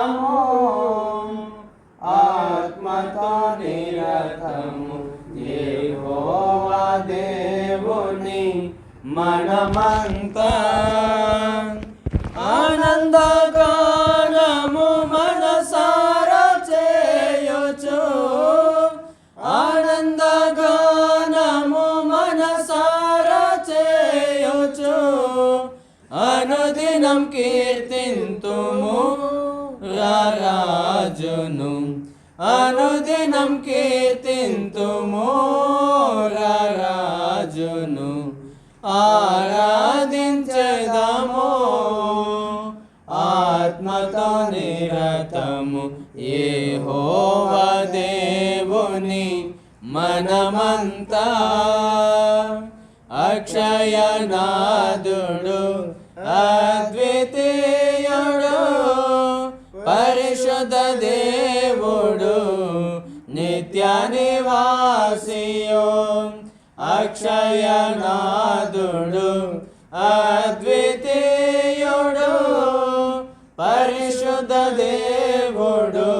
చేద్దాము ఆత్మతో నిరతము యెహోవా దేవుని మనమంతా ఆనందగానము మనసారా చేయొచ్చు ఆనందగానము మనసారా చేయొచ్చు అనుదినం కీర్తింతుము రాజును అనుదినం కీర్తింతుము రాజును ఆరాధించదము. ఆత్మతో నిరతము ఏ దేవుని మనమంతా. అక్షయనాదుడు అద్వితీయుడు పరిశుద్ధ దేవుడు నిత్య నివాసియో అక్షయనాథుడు అద్వితీయుడు పరిశుద్ధ దేవుడు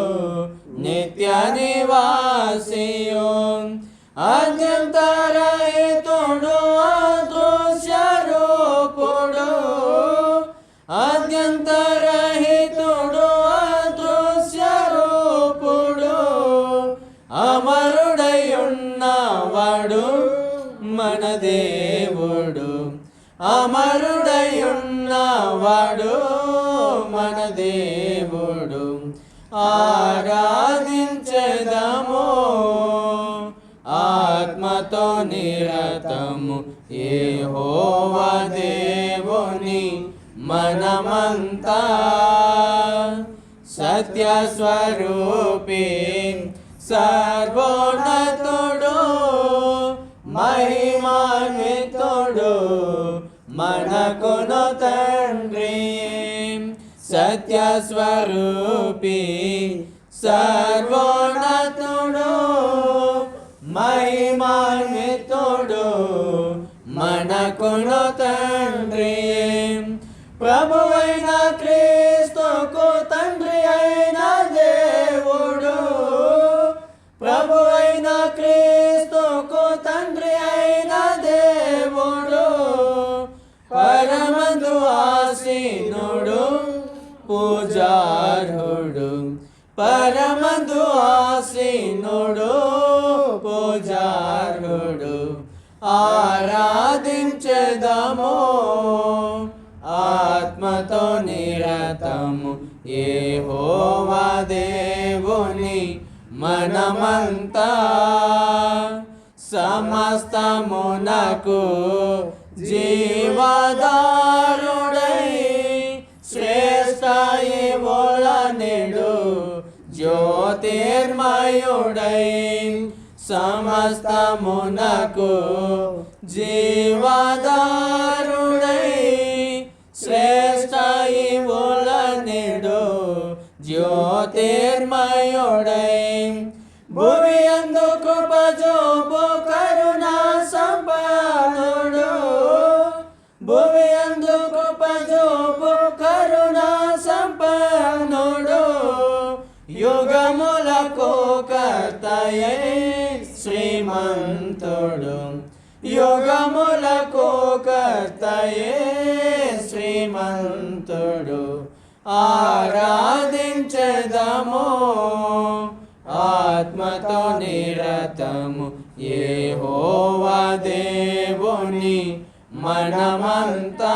నిత్య నివాసియో అత్యంత అమరుడయున్నవాడు మన దేవుడు. అమరుడయున్నవాడు మన దేవుడు. ఆరాధించదము ఆత్మతో నిరతము ఏ దేవుని మనమంతా సత్యస్వరూపి. సర్వోన్నతుడు మహిమాన్వితుడు మనకును తండ్రి. సత్యస్వరూపి సర్వోన్నతుడు మహిమాన్వితుడు మనకును తండ్రి. పరమందు ఆసీనుడు పూజార్హుడు ఆరాధించదము. ఆత్మతో నిరతము ఏ దేవుని మనమంతా. సమస్తమునకు జీవదా జ్యోతిర్మయుడై సమస్తమునకు జీవాదారుడై శ్రేష్ట నిడు జ్యోతిర్మయుడై భూమి అందుకు పజోపు కరుణా సంపాదుడు శ్రీమంతుడు. యుగములకు కర్తయే శ్రీమంతుడు. ఆరాధించదము ఆత్మతో నిరతము ఏ దేవుని మనమంతా.